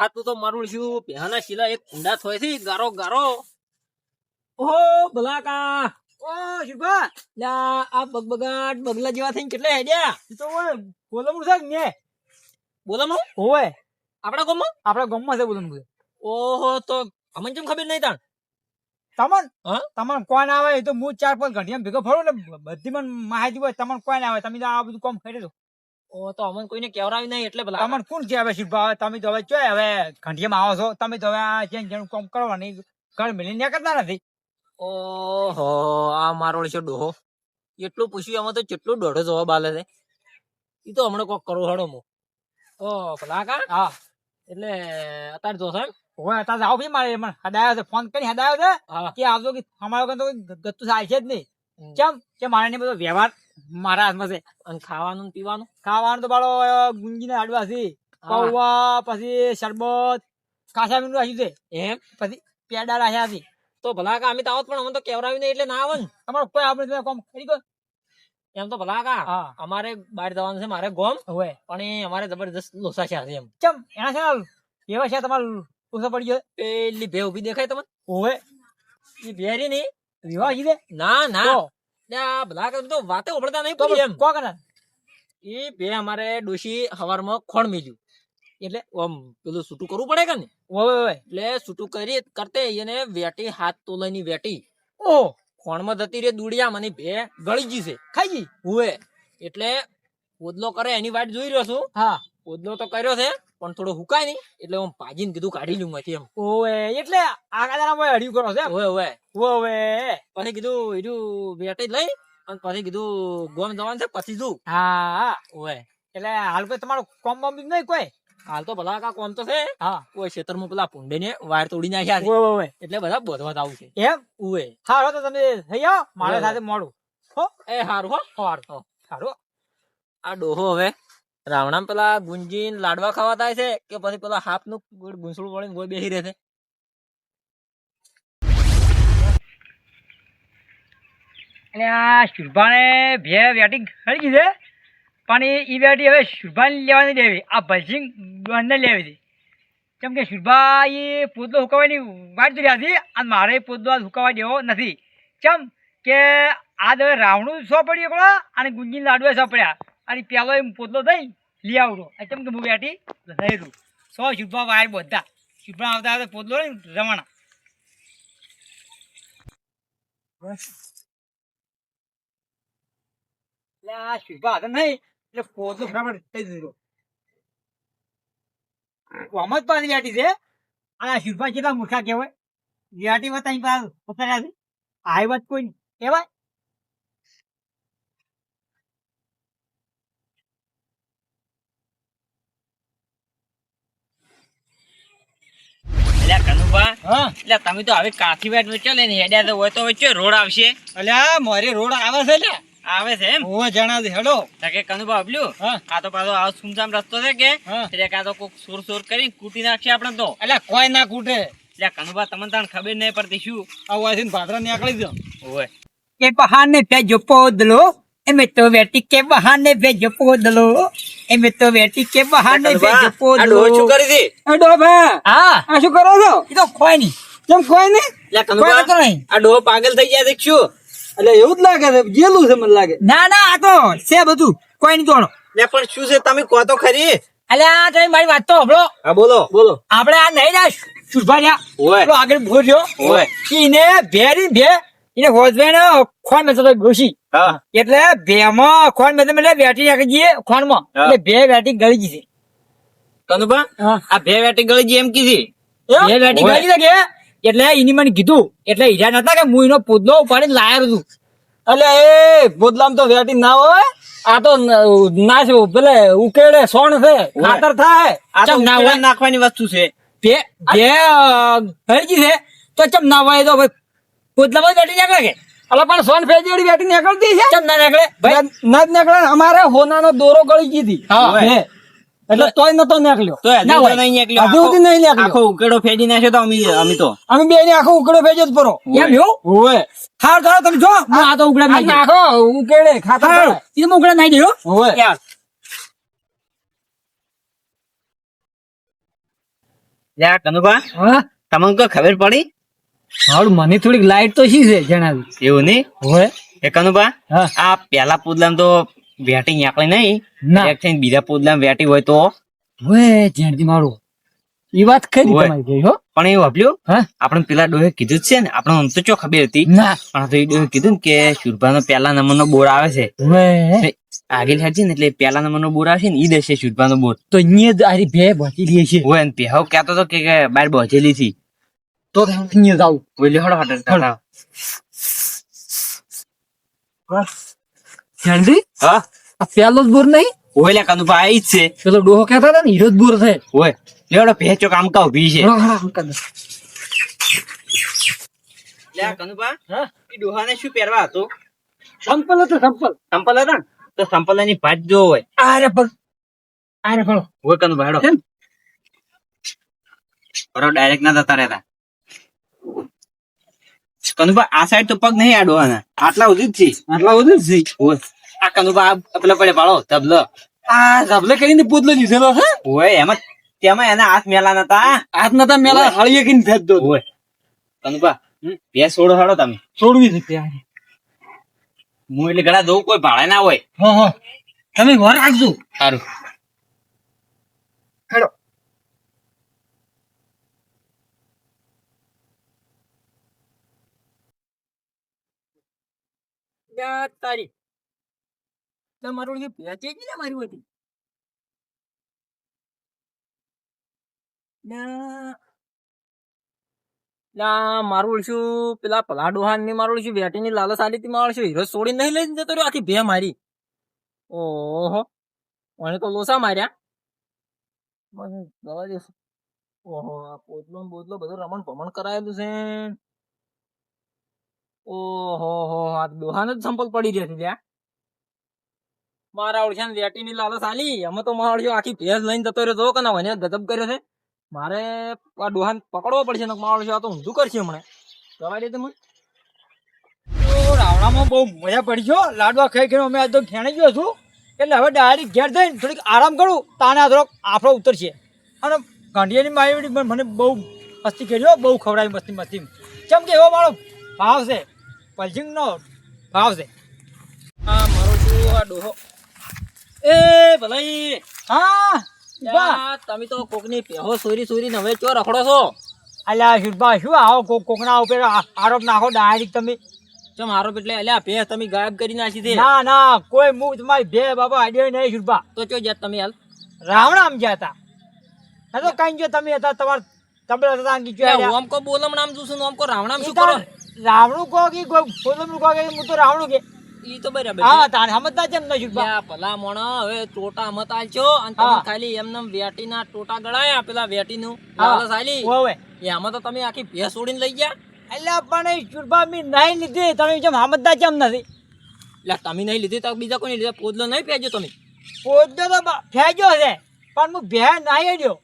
વહાતું તો મારું શું? પહેલા શીલા એક કુંડા થોય છે ગારો ગારો. ઓહો ભલાકા. ઓ શુભા લા આ બગબગાટ બગલા જેવા થઈને કેટલા હેડ્યા? તો ઓય બોલમું છે ને બોલો ઓય આપડા ગામમાં? આપડા ગામમાં છે બોલમું છે. ઓહો તો અમને કેમ ખબર નહીં તાણ? તમન? તમન કોણ આવે? તો હું ચાર પાંચ ઘંટિયા ભેગો ફરું ને બધી મને માહિતી હોય તમન કોણ આવે? તમે આ બધું કામ કરી દો ઓ તો અમને કોઈને કેવરાવી નહીં એટલે ભલા. તમને કોણ છે હવે શુભા તમે તો હવે ચોય હવે ઘંટિયામાં આવો છો. તમે તો હવે આ જેન જેનું કામ કરવાની ઘર મિલી નીકળતા નથી. ઓહો આ મારો છે ડોહો. એટલું પૂછ્યું એમાં તો કેટલું ડોઢો જવાબ આલે છે. એ તો હમણાં કોક કરું હડો મુ ઓ ભલાકા હા. એટલે અત્યારે જો છે ઓય અત્યારે આવો ભી મારે એમાં હદાયો છે ફોન કરી હદાયો છે કે આવજો કે અમારો તો ગત્તુ થાય છે જ નહીં. કેમ કે મારે બધો વ્યવહાર મારા હાથમાં છે. અને ખાવાનું ને પીવાનું? ખાવાનું તો બાળો ગુંજીને હાડવા છે. પૌવા પછી શરબત કાસા મીંડું આવ્યું છે. એમ? પછી પેડા રાખ્યા છે. તો ભલાકા અમે તો આવત પણ અમે તો કેવરાવી નહીં એટલે ના આવે ને. તમારો કોઈ આપણે કોમ કરી ગયો એમ તો ભલા કા અમારે બહાર જવાનું છે મારે ગોમ. હોય પણ એ અમારે જબરદસ્ત લોસા છે એમ. ચમ એના છે એવા છે તમારું પૂછો પડી ગયો? પેલી ભે ઊભી દેખાય તમને? હોય એ ભેરી નહીં વિવાહ છે ના ના. તો ત્યાં ભલાકા તો વાતે ઉભરતા નહીં પડી એમ. કો કને એ બે અમારે ડોશી હવારમાં ખોણ મેલ્યું એટલે આમ પેલું છૂટું કરવું પડે કે ને હોય એટલે છૂટું કરી કરતે એને વેટી હાથ તોલાની વેટી. ઓ ખોણમાં જતી રે દુડિયા મને બે ગળી ગઈ છે. ખાઈ ગઈ? હુએ એટલે ઓદલો કરે એની વાટ જોઈ રહ્યો છું. હા. પોદલો તો કર્યો છે. પણ થોડો હુકાય નહીં એટલે હું ભાજીને કીધું કાઢી લઉં માંથી એમ. ઓવે એટલે આગા દાડા હડ્યું કરો છે ઓવે ઓવે. ઓવે. પછી કીધું એનું વેટી લઈ અને પછી કીધું ગોમ જવાનું છે પછી જુ. હા. હા ઓવે. એટલે હાલ કોઈ તમારું કોમ બમ નહીં કોઈ? હાલ તો ભલા કા કોમ તો છે. હા. કોઈ ખેતરમાં પેલા પુંડે ને વાયર તોડી નાખ્યા છે. ઓવે ઓવે. એટલે બધા બોધવા આવું છે. એમ? ઉવે હારો તો તમે થઈ આવો મારા સાથે મોડું. હો? એ હારું હો હારું. હારું. આ ડોહો હવે. રાવણામ પેલા ગુંજીન લાડવા ખાવા થાય છે કે પછી પેલા હાફનું ગુંસળું વળીને ગોળ બેસી રહે છે? એટલે આ શુભાને બે વેટિંગ ગઈ છે, પણ એ વેટી હવે શુભાને લેવાની લેવી આ ભલસિંગ બંને લેવી હતી. કેમ કે શુભા એ પોતલો હુકાવાની વાત કરી હતી, અને મારે પોતલો આજ હુકાવા દેવો નથી. કેમ કે આ હવે રાવણું સો પડ્યું અને ગુંજીન લાડવા સો પડ્યા. અને પેલો એમ પોતલો થઈ લઈ આવડો કેમ કે હું બેઠી રહી રહું સો શુભા વાયર બધા. શુભા આવતા આવતા પોતલો રવાના. એટલે આ હતા નહીં. એટલે પોતલો ફટાફટ થઈ દીધો આમ જ પાછી છે. આ શુભા કેટલા મૂર્ખા કહેવાય? વાત અહીં પાસે પકડ્યા છે આ વાત કોઈ નહીં કહેવાય? એટલે કનુભા. હા? એટલે તમે તો હવે કાઠી વાટ વેચો ને હેડ્યા તો હોય તો વચ્ચે રોડ આવશે? અલ્યા મારે રોડ આવે છે ને આવે છે એમ? હું જણા દે હેડો કે કનુભા આપલ્યું આ તો પાછો આ સુમસામ રસ્તો છે કે? એટલે કાં તો કોક સોર સોર કરીને કૂટી નાખશે આપણે તો. અલ્યા કોઈ ના કૂટે. એટલે કનુભા તમને તાણ ખબર નહીં પડતી શું? આવું આથી ભાદરા નીકળી દો હોય કે બહાને ભેજો પોદલો એમે તો વેટી કે બહાને ભેજો પોદલો. એમે તો વેટી કે બહાને ભેજો શું કરી દી એ ડોભા હા. આ શું કરો છો? એ તો કોઈ નહીં. કેમ કોઈ નહીં? લે કોઈ નતો નહીં. આ ડો પાગલ થઈ ગયા છે શું? એટલે એવું જ લાગે છે જેલું છે મને લાગે. ના ના આ તો છે બધું. કોઈ નહીં જોણો. લે પણ શું છે તમે કહો તો ખરી. અલ્યા આ તમે મારી વાત તો હબળો હા બોલો. બોલો. આપણે આ નહીં ના સુરભાર્યા ઓય આગળ રહ્યો. ઓય ઈને ભેરી ભે એને હોજવે ને ખોણ મેં તો ઘૂસી એટલે બે માં ખોણ મેં એટલે બેટી નાખી જઈએ ખોનમાં એટલે બેટી ગળી જશે કનુભા આ બે વેટી ગળી જી એમ કીધી બે બેટી ગળી કે? એટલે એની મને કીધું. એટલે હીરા નતા કે હું એનો પૂતલો ઉપાડીને લાયેલો છું એટલે એ પોદલામ તો વેટી ના હોય. આ તો ન- છે પેલે ઉકેડે સોણ છે ખાતર થાય. આ તો. નાખવાની વસ્તુ છે. બે બે ગળી છે. તો ચમ ના હોય તો ભાઈ જ બેટી નીકળે કે? અલા પણ સોન ફેજેડી વેટી નીકળતી છે? ચમ ના નીકળે? ભાઈ? ના જ નીકળે. અમારે હોનાનો દોરો ગળી ગઈ હા. એટલે તોય નતો નીકળ્યો. તો હજુ. નહીં નીકળ્યો. હજુ સુધી નહીં નીકળ્યો. આખો ઉકેડો ફેડી નાખ્યો તો અમે અમે તો. અમે બે ને આખો ઉકેડો ભેજો જ પરો. એમ એવું? હોય હાર ચાલો તમે જો. હું આ તો ઉગડા નાખી આખો ઉકેડે ખાતા એ તો ઉગડા નાખી દઉં હોય યાર લે કનુભા. હા? તમને કોઈ ખબર પડી? હારું મને થોડીક લાઈટ તો શી છે જણાવી? એવું નહીં? હોય એ કનુભા આ પેલા પુદલામ તો વેટી આકલી નહીં. ના. એક થઈને બીજા પુદલામ વેટી હોય તો. હોય જેણથી મારું. એ વાત ખરી. તમારી ગઈ હો. પણ એવું વાપર્યું? આપણે પેલા ડોહે કીધું જ છે ને આપણે આમ તો ચો ખબર હતી. ના. પણ તો એ ડોહે કીધું ને કે શુરભાનો પહેલા નંબરનો બોર આવે છે. આગળ હેડ છે ને એટલે પહેલા નંબરનો બોર આવે છે ને એ દેશે શુરભાનો બોર. તો અહીંયા જ આરી રહી છે. હોય ને પહેવ કહેતો હતો કે બાર બચેલી બોજેલી જાવ બોલે હડો હટે હા આ પેલો જ બોર નહીં હોય લે કનુભા આઈ જ છે પેલો ડોહો કહેતા હતા ને હીરો જ બોર છે ભેચો કામ કા ઊભી. લે કનુભા હા ડોહાને શું પહેરવા હતો સંપલ હતો સંપલ સંપલ હતા તો સંપલની ભાત જો હોય પગ આરે પગ હોય કનુભા હેડો? બરો ડાયરેક્ટ ના જતા રહેતા કનુભા આ સાઈડ તો પગ નહીં આડવાના આટલા સુધી જ છે આટલા જ છે આ કનુભા આ પેલા પડે પાડો તબલો આ ઝબલે કરીને પૂતલો દીધેલો હે? ઓય એમાં તેમાં એના હાથ મેલા નતા. હાથ નતા મેલા હળીએ કીને ફેંદતો દો. હોય કનુભા બે સોડો હાડો તમે. છોડવી છે ત્યાં હું એટલે ઘણા દઉં કોઈ ભાડે ના હોય. હા હા. તમે ઘર રાખજો. સારું યા તારી મારું ઓલી ભેંસ ને મારી બધી? મારું ઓળશું પેલા પલા ડોહાનની મારું ઓળશું વેટી ની લાલસ આલી તી મારું હીરો છોડી નહીં લઈને જતો રહ્યો, આખી ભે મારી. ઓહો. મને તો લોસા માર્યા. ઓહો, આ પોતલો બોતલો બધું રમણ ભમણ કરાયેલું છે. ઓહો, હો આ દોહાને જ સંપલ પડી રહી હતી ત્યાં મારા ઓળખ્યા વેટી ની લાલસ આલી. અમે તો મારો આખી ભેંસ લઈને જતો રહ્યો. તો મને ગજબ કર્યો છે. મારે આ ડોહાન પકડવો પડશે ને મારો આ તો ઊંધું કરશે હમણાં. દવા દે તમે રાવણામાં બહુ મજા પડી ગયો લાડવા ખાઈ ખાઈને અમે આજ તો ખેણી ગયો છું. એટલે હવે ડાયરેક્ટ ઘેર જઈને થોડીક આરામ કરું. તાને આ થોડોક આફરો ઉતરશે. અને ગાંઠિયાની મારી મને બહુ મસ્તી કર્યો બહુ ખવડાવી મસ્તી મસ્તી. કેમ કે એવો મારો ભાવ છે. પલસિંગનો ભાવ છે. આ મારો છું આ ડોહો? એ ભલાઈ. હા યા, તમે તો કોકની પેહો સોરી સોરી હવે ચો રખડો છો? અલ્યા શુભા શું આવો કોક કોકના ઉપર આરોપ નાખો ડાયરેક્ટ તમે? ચમ આરોપ એટલે અલ્યા ભે તમે ગાયબ કરી નાખી છે. ના ના કોઈ મું તમારી ભે બાબા આડ્યો નહીં શુભા તો ચો જાત તમે હાલ? રાવણામ ગયા હતા ના તો કઈ જો તમે હતા તમાર તબલા હતા અંકી જો ઓમ કો બોલમ નામ જોશું ઓમ કો રાવણામ શું કરો. રાવણું કહો કે કોઈ બોલમ કહો કે હું તો રાવણું કે. ઈ તો બરાબર હા તાને સમજતા કેમ ન શુભા ભલા મોણા હવે ટોટા મત આલજો અને તમે ખાલી એમને વેટીના ટોટા ગળાયા પેલા વેટીનું લાલસ આલી. ઓવે એમાં તો તમે આખી ભેસ ઉડીને લઈ ગયા? એટલે પણ ચુરબા મી નહીં લીધી તમે જેમ સમજતા કેમ નથી. એટલે તમે નહીં લીધી તો બીજા કોઈ લીધા? પોદલો નહીં ફેજો તમે? પોદલો તો ફેજો છે પણ હું ભે નહીં અડ્યો.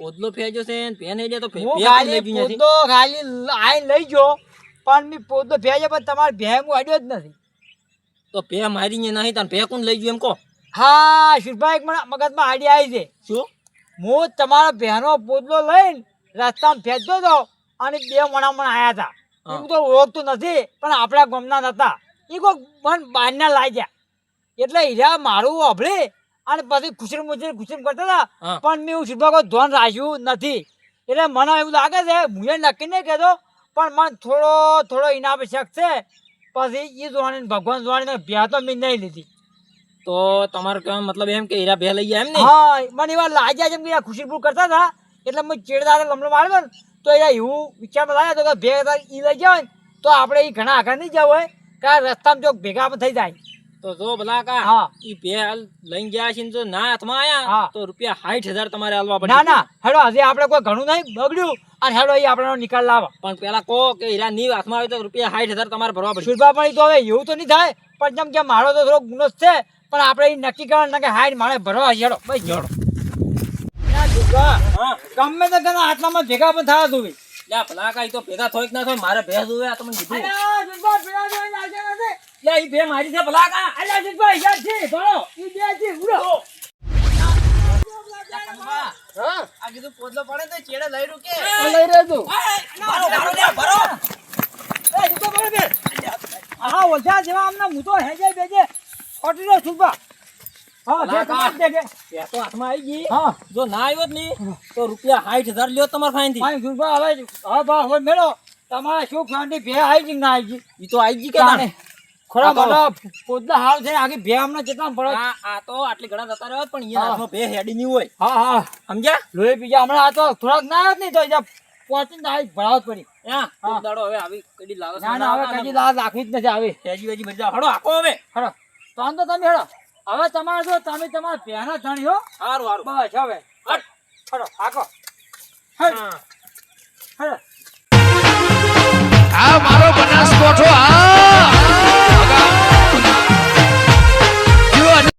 પોદલો ફેજો છે ને ભે નહીં લે તો પોદલો ખાલી આઈ લઈ જો પણ મી પોદલો ફેજો પણ તમારે ભે હું અડ્યો જ નથી. તો પે મારીને નહીં તને ભે કોણ લઈ ગયું એમ કહો. હા એક મને મગજમાં આડી આવી છે. શું? હું તમારા બહેનો પોદલો લઈને રસ્તામાં ફેંચતો હતો અને બે મણામણ આયા હતા. હું. તો ઓળખતો નથી પણ આપણા ગામના હતા એ કોઈ મન બહારના લાગ્યા. એટલે હીરા મારું અભળી અને પછી ખુશરી મુશરી ખુશરી કરતા હતા. પણ મેં હું શુભા ધ્યાન રાખ્યું નથી. એટલે મને એવું લાગે છે હું એ નક્કી નહીં કહેતો પણ મને થોડો થોડો ઇનામ શક છે. પછી એ જોવાની ભગવાન જોવાની ભ્યા તો મેં નહીં લીધી. તો તમારો કહેવાનો મતલબ એમ કે હીરા બે લઈ ગયા એમ ને હા મને એવા લાગ્યા જેમ કે ખુશીપુર કરતા હતા. એટલે મેં ચેડદાર લમણો માર્યો ને તો એ એવું વિચારમાં લાગ્યા તો કે ભેગા એ લઈ જાય હોય તો આપણે એ ઘણા આગળ નહીં જવું હોય કે આ રસ્તામાં જો ભેગા થઈ જાય. તો જો ભલા કા હા. ઈ બે લઈ લઈને ગયા છે જો ના હાથમાં આયા તો રૂપિયા સાઠ હજાર તમારે આલવા પડે ના ના. હેડો હજી આપણે કોઈ ઘણું નહીં બગડ્યું. અને હેડો એ આપણો નિકાલ લાવો. પણ પેલા કહો કે હીરા ની હાથમાં આવે તો રૂપિયા સાઠ હજાર તમારે ભરવા પડે સુરભા પણ તો હવે એવું તો નહીં થાય. પણ જેમ કે મારો તો થોડો ગુનો છે. પણ આપણે એ નક્કી કરવાનું કે હાઈટ મારે ભરવા હેડો ભાઈ હેડો. ગમે તે તેના હાથમાં ભેગા પણ થયા જોવી લ્યા ભલા કાંઈ તો ભેગા થોઈક ના થાય મારે ભેંસ જોવે આ તમને કીધું. લ્યા ઈ ભે મારી છે ભલા કા? અલ્યા જીતભાઈ યાદ જી ભણો. ઈ બે છે ઉડો. હા. આ કીધું પોદલો પડે તો ચેડે લઈ રૂ કે? આ લઈ રહેજો. ભરો ભરો લે ભરો. એ જુતો પડે બેન હા ઓછા જેવા આમને હું તો હેજે બેજે. ખોટી રહ્યો સુભા હા જે તમારે દેખે એ તો હાથમાં આવી ગઈ. હા. જો ના આવ્યો જ નહીં તો રૂપિયા સાઠ હજાર લ્યો તમારા ફાઈનથી પાણી હવે હવે બા હવે મેળો. તમારે શું ફાંડી બે આવી છે ના આવી છે ઈ તો આવી ગઈ કે તાણે. તાણે આ તો- બધા પોતલા હાલ છે આગે બે અમને કેટલા પડે. આ આ તો આટલી ઘણા જતા રહ્યો પણ અહીંયા હાથમાં બે હેડી નહીં હોય. હા હા. સમજ્યા? લોહી બીજા હમણાં આ તો થોડાક ના આવ્યો નહીં તો અહીંયા પહોંચીને આ ભરાવત પડી. હા. દાડો હવે આવી કડી લાવે ના ના હવે કદી લાજ રાખવી જ નથી આવી. હેજી વેજી મરી જાવ હડો આખો હવે. ખરો તો આમ તો તમે હેડો હવે તમારે જો તમે તમારા પહેના ધણી હો. સારું સારું બસ હવે. હટ. ખરો હાકો. હેડ હા. હેડ આ મારો બનાસકોઠો